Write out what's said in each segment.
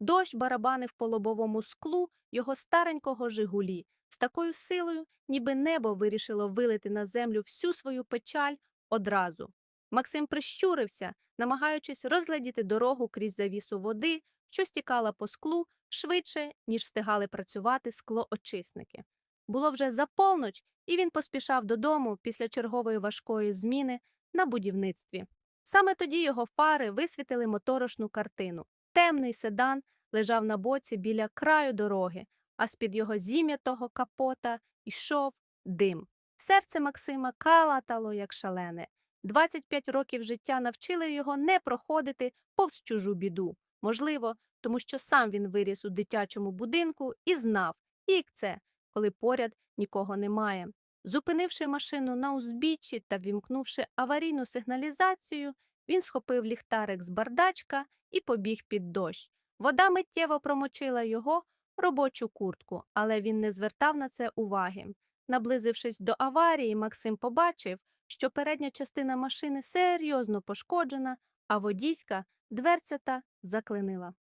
Дощ барабанив по лобовому склу його старенького Жигулі з такою силою, ніби небо вирішило вилити на землю всю свою печаль одразу. Максим прищурився, намагаючись розглядіти дорогу крізь завісу води, що стікала по склу швидше, ніж встигали працювати склоочисники. Було вже за полноч, і він поспішав додому після чергової важкої зміни на будівництві. Саме тоді його фари висвітили моторошну картину. Темний седан лежав на боці біля краю дороги, а з-під його зім'ятого капота йшов дим. Серце Максима калатало, як шалене. 25 років життя навчили його не проходити повз чужу біду. Можливо, тому що сам він виріс у дитячому будинку і знав, як це, коли поряд нікого немає. Зупинивши машину на узбіччі та вімкнувши аварійну сигналізацію, він схопив ліхтарик з бардачка і побіг під дощ. Вода миттєво промочила його робочу куртку, але він не звертав на це уваги. Наблизившись до аварії, Максим побачив, що передня частина машини серйозно пошкоджена, а водійська дверцята заклинила.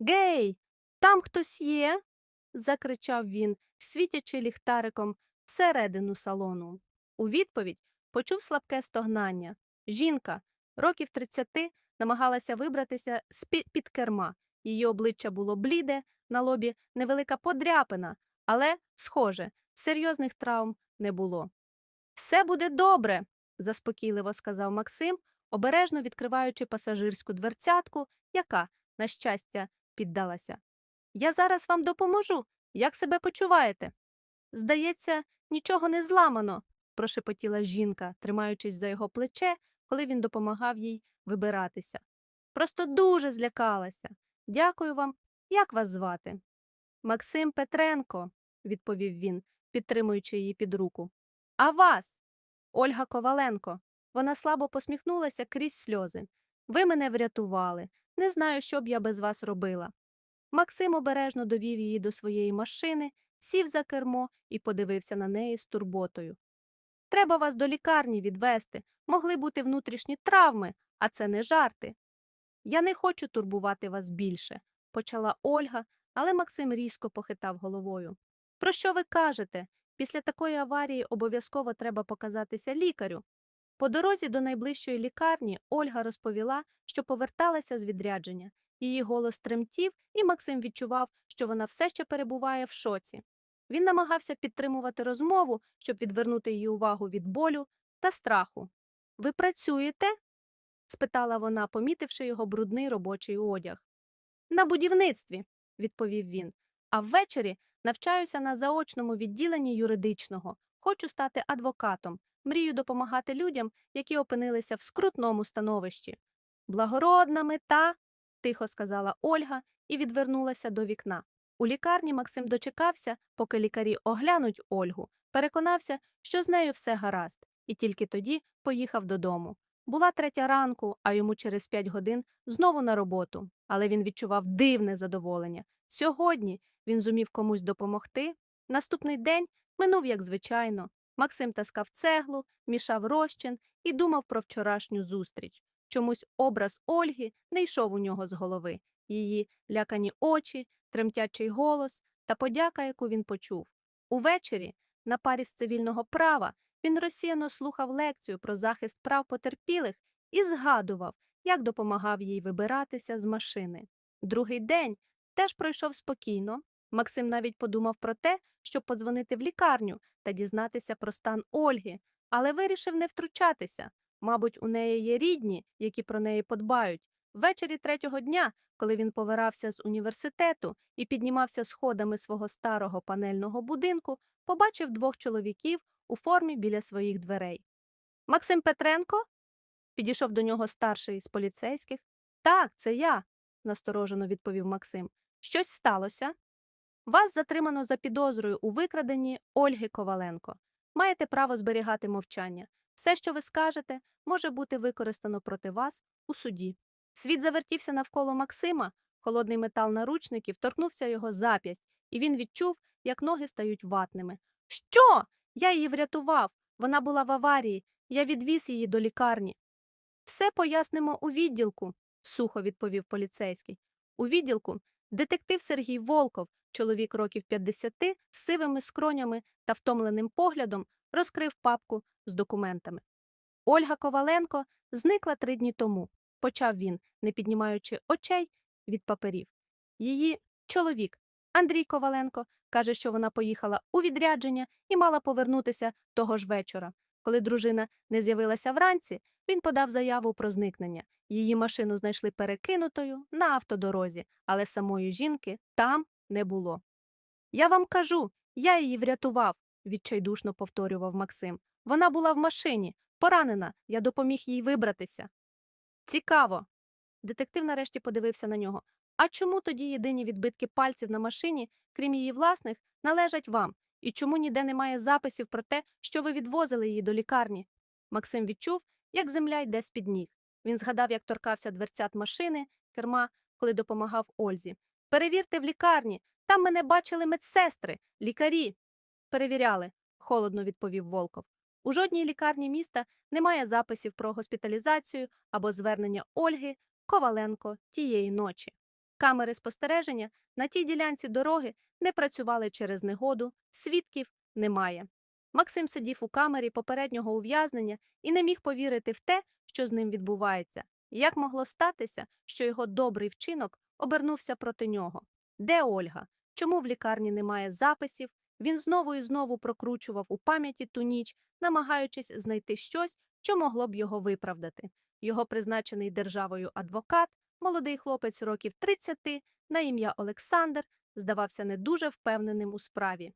Гей, там хтось є? закричав він, світячи ліхтариком всередину салону. У відповідь почув слабке стогнання. Жінка, років 30, намагалася вибратися з під керма. Її обличчя було бліде, на лобі невелика подряпина, але, схоже, серйозних травм не було. Все буде добре, заспокійливо сказав Максим, обережно відкриваючи пасажирську дверцятку, яка, на щастя, піддалася. Я зараз вам допоможу. Як себе почуваєте? Здається, нічого не зламано, прошепотіла жінка, тримаючись за його плече, коли він допомагав їй вибиратися. Просто дуже злякалася. Дякую вам. Як вас звати? Максим Петренко, відповів він, підтримуючи її під руку. А вас? Ольга Коваленко. Вона слабо посміхнулася крізь сльози. Ви мене врятували. Не знаю, що б я без вас робила. Максим обережно довів її до своєї машини, сів за кермо і подивився на неї з турботою. Треба вас до лікарні відвести. Могли бути внутрішні травми, а це не жарти. Я не хочу турбувати вас більше, почала Ольга, але Максим різко похитав головою. Про що ви кажете? Після такої аварії обов'язково треба показатися лікарю. По дорозі до найближчої лікарні Ольга розповіла, що поверталася з відрядження. Її голос тремтів, і Максим відчував, що вона все ще перебуває в шоці. Він намагався підтримувати розмову, щоб відвернути її увагу від болю та страху. Ви працюєте? спитала вона, помітивши його брудний робочий одяг. На будівництві, відповів він. А ввечері навчаюся на заочному відділенні юридичного. Хочу стати адвокатом. Мрію допомагати людям, які опинилися в скрутному становищі. Благородна мета, тихо сказала Ольга і відвернулася до вікна. У лікарні Максим дочекався, поки лікарі оглянуть Ольгу, переконався, що з нею все гаразд, і тільки тоді поїхав додому. Була третя ранку, а йому через п'ять годин знову на роботу, але він відчував дивне задоволення. Сьогодні він зумів комусь допомогти. Наступний день минув, як звичайно. Максим таскав цеглу, мішав розчин і думав про вчорашню зустріч. Чомусь образ Ольги не йшов у нього з голови, її лякані очі, тремтячий голос та подяка, яку він почув. Увечері, на парі з цивільного права, він розсіяно слухав лекцію про захист прав потерпілих і згадував, як допомагав їй вибиратися з машини. Другий день теж пройшов спокійно. Максим навіть подумав про те, щоб подзвонити в лікарню та дізнатися про стан Ольги, але вирішив не втручатися. Мабуть, у неї є рідні, які про неї подбають. Ввечері третього дня, коли він повирався з університету і піднімався сходами свого старого панельного будинку, побачив двох чоловіків у формі біля своїх дверей. Максим Петренко? підійшов до нього старший з поліцейських. Так, це я, насторожено відповів Максим. Щось сталося? Вас затримано за підозрою у викраденні Ольги Коваленко. Маєте право зберігати мовчання. Все, що ви скажете, може бути використано проти вас у суді. Світ завертівся навколо Максима, холодний метал наручників торкнувся його зап'ясть, і він відчув, як ноги стають ватними. Що? Я її врятував. Вона була в аварії. Я відвіз її до лікарні. Все пояснимо у відділку, сухо відповів поліцейський. У відділку Детектив Сергій Волков, чоловік років 50, з сивими скронями та втомленим поглядом, розкрив папку з документами. Ольга Коваленко зникла три дні тому, почав він, не піднімаючи очей від паперів. Її чоловік Андрій Коваленко каже, що вона поїхала у відрядження і мала повернутися того ж вечора. Коли дружина не з'явилася вранці, він подав заяву про зникнення. Її машину знайшли перекинутою на автодорозі, але самої жінки там не було. Я вам кажу, я її врятував, відчайдушно повторював Максим. Вона була в машині, поранена, я допоміг їй вибратися. Цікаво. Детектив нарешті подивився на нього. А чому тоді єдині відбитки пальців на машині, крім її власних, належать вам? І чому ніде немає записів про те, що ви відвозили її до лікарні? Максим відчув, як земля йде з-під ніг. Він згадав, як торкався дверцят машини, керма, коли допомагав Ользі. Перевірте в лікарні. Там мене бачили медсестри, лікарі. Перевіряли, холодно відповів Волков. У жодній лікарні міста немає записів про госпіталізацію або звернення Ольги Коваленко тієї ночі. Камери спостереження на тій ділянці дороги не працювали через негоду, свідків немає. Максим сидів у камері попереднього ув'язнення і не міг повірити в те, що з ним відбувається. Як могло статися, що його добрий вчинок обернувся проти нього? Де Ольга? Чому в лікарні немає записів? Він знову і знову прокручував у пам'яті ту ніч, намагаючись знайти щось, що могло б його виправдати. Його призначений державою адвокат, молодий хлопець років 30, на ім'я Олександр, здавався не дуже впевненим у справі.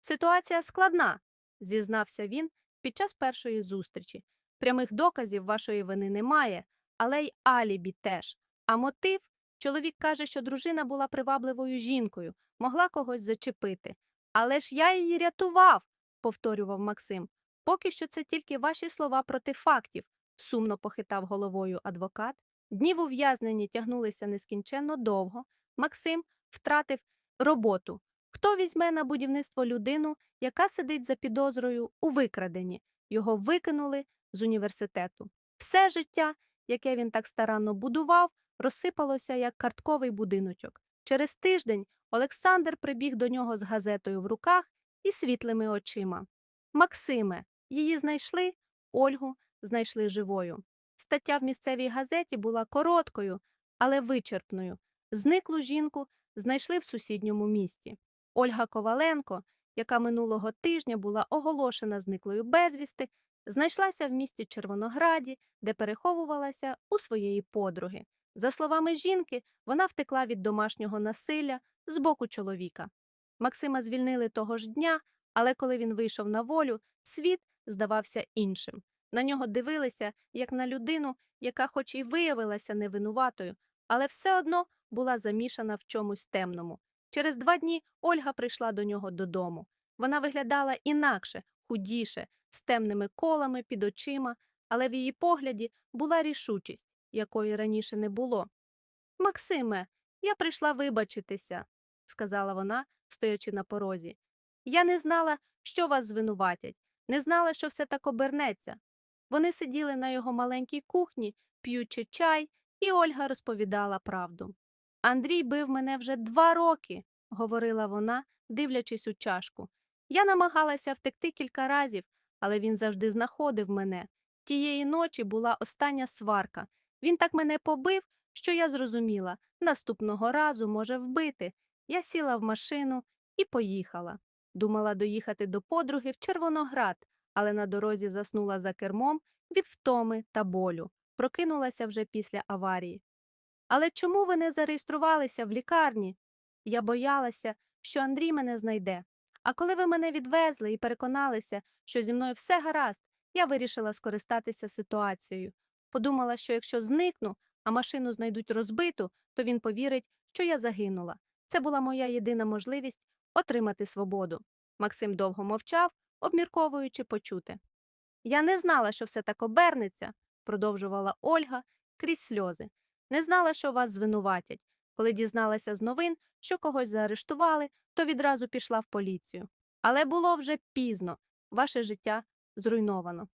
Ситуація складна, зізнався він під час першої зустрічі. Прямих доказів вашої вини немає, але й алібі теж. А мотив чоловік каже, що дружина була привабливою жінкою, могла когось зачепити. Але ж я її рятував, повторював Максим. Поки що це тільки ваші слова проти фактів, сумно похитав головою адвокат. Дні в ув'язненні тягнулися нескінченно довго. Максим втратив роботу. Хто візьме на будівництво людину, яка сидить за підозрою у викраденні? Його викинули з університету. Все життя, яке він так старанно будував, розсипалося як картковий будиночок. Через тиждень Олександр прибіг до нього з газетою в руках і світлими очима. Максиме, її знайшли, Ольгу знайшли живою. Стаття в місцевій газеті була короткою, але вичерпною. Зниклу жінку знайшли в сусідньому місті. Ольга Коваленко, яка минулого тижня була оголошена зниклою безвісти, знайшлася в місті Червонограді, де переховувалася у своєї подруги. За словами жінки, вона втекла від домашнього насилля з боку чоловіка. Максима звільнили того ж дня, але коли він вийшов на волю, світ здавався іншим. На нього дивилися як на людину, яка, хоч і виявилася невинуватою, але все одно була замішана в чомусь темному. Через два дні Ольга прийшла до нього додому. Вона виглядала інакше, худіше, з темними колами під очима, але в її погляді була рішучість, якої раніше не було. Максиме, я прийшла вибачитися, сказала вона, стоячи на порозі. Я не знала, що вас звинуватять, не знала, що все так обернеться. Вони сиділи на його маленькій кухні, п'ючи чай, і Ольга розповідала правду. Андрій бив мене вже два роки, говорила вона, дивлячись у чашку. Я намагалася втекти кілька разів, але він завжди знаходив мене. Тієї ночі була остання сварка. Він так мене побив, що я зрозуміла наступного разу може вбити. Я сіла в машину і поїхала. Думала доїхати до подруги в Червоноград, але на дорозі заснула за кермом від втоми та болю. Прокинулася вже після аварії. Але чому ви не зареєструвалися в лікарні? Я боялася, що Андрій мене знайде. А коли ви мене відвезли і переконалися, що зі мною все гаразд, я вирішила скористатися ситуацією. Подумала, що якщо зникну, а машину знайдуть розбиту, то він повірить, що я загинула. Це була моя єдина можливість отримати свободу. Максим довго мовчав, обмірковуючи почуте. Я не знала, що все так обернеться, продовжувала Ольга крізь сльози. Не знала, що вас звинуватять. Коли дізналася з новин, що когось заарештували, то відразу пішла в поліцію. Але було вже пізно, ваше життя зруйновано.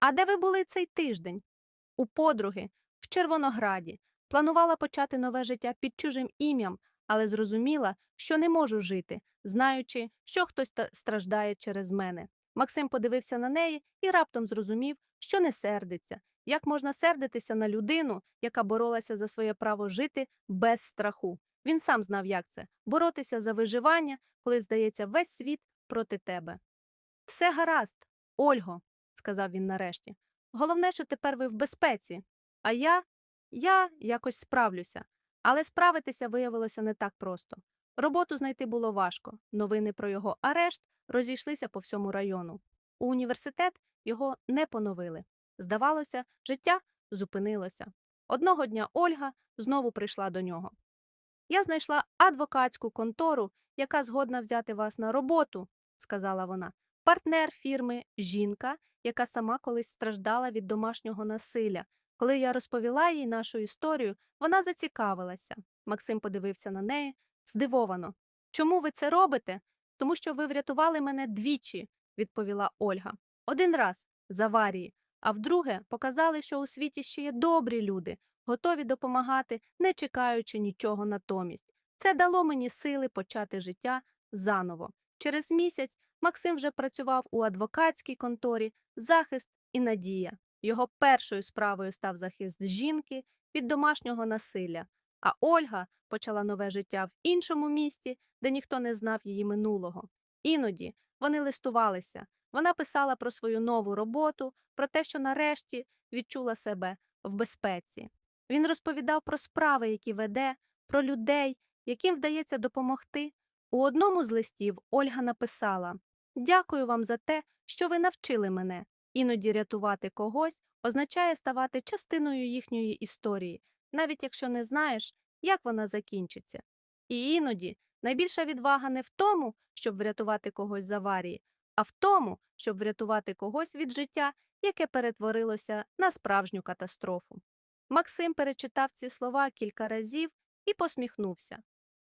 А де ви були цей тиждень? У подруги, в Червонограді. Планувала почати нове життя під чужим ім'ям, але зрозуміла, що не можу жити, знаючи, що хтось страждає через мене. Максим подивився на неї і раптом зрозумів, що не сердиться. Як можна сердитися на людину, яка боролася за своє право жити без страху? Він сам знав, як це боротися за виживання, коли здається весь світ проти тебе. Все гаразд, Ольго, сказав він нарешті. Головне, що тепер ви в безпеці. А я, я якось справлюся. Але справитися виявилося не так просто. Роботу знайти було важко. Новини про його арешт розійшлися по всьому району. У університет його не поновили. Здавалося, життя зупинилося. Одного дня Ольга знову прийшла до нього. Я знайшла адвокатську контору, яка згодна взяти вас на роботу, сказала вона. Партнер фірми жінка, яка сама колись страждала від домашнього насилля. Коли я розповіла їй нашу історію, вона зацікавилася. Максим подивився на неї здивовано. Чому ви це робите? Тому що ви врятували мене двічі, відповіла Ольга. Один раз з аварії, а вдруге показали, що у світі ще є добрі люди, готові допомагати, не чекаючи нічого натомість. Це дало мені сили почати життя заново. Через місяць Максим вже працював у адвокатській конторі захист і надія. Його першою справою став захист жінки від домашнього насилля, а Ольга почала нове життя в іншому місті, де ніхто не знав її минулого. Іноді вони листувалися. Вона писала про свою нову роботу, про те, що нарешті відчула себе в безпеці. Він розповідав про справи, які веде, про людей, яким вдається допомогти. У одному з листів Ольга написала Дякую вам за те, що ви навчили мене. Іноді рятувати когось означає ставати частиною їхньої історії, навіть якщо не знаєш, як вона закінчиться. І іноді найбільша відвага не в тому, щоб врятувати когось з аварії, а в тому, щоб врятувати когось від життя, яке перетворилося на справжню катастрофу. Максим перечитав ці слова кілька разів і посміхнувся.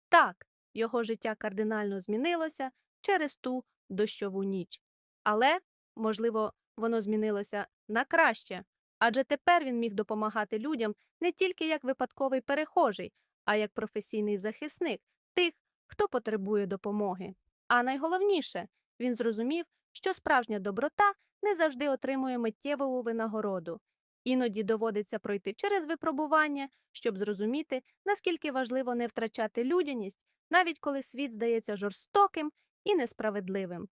Так, його життя кардинально змінилося через ту дощову ніч. Але, можливо, воно змінилося на краще, адже тепер він міг допомагати людям не тільки як випадковий перехожий, а як професійний захисник тих, хто потребує допомоги. А найголовніше, він зрозумів, що справжня доброта не завжди отримує миттєву винагороду. Іноді доводиться пройти через випробування, щоб зрозуміти, наскільки важливо не втрачати людяність, навіть коли світ здається жорстоким і несправедливим.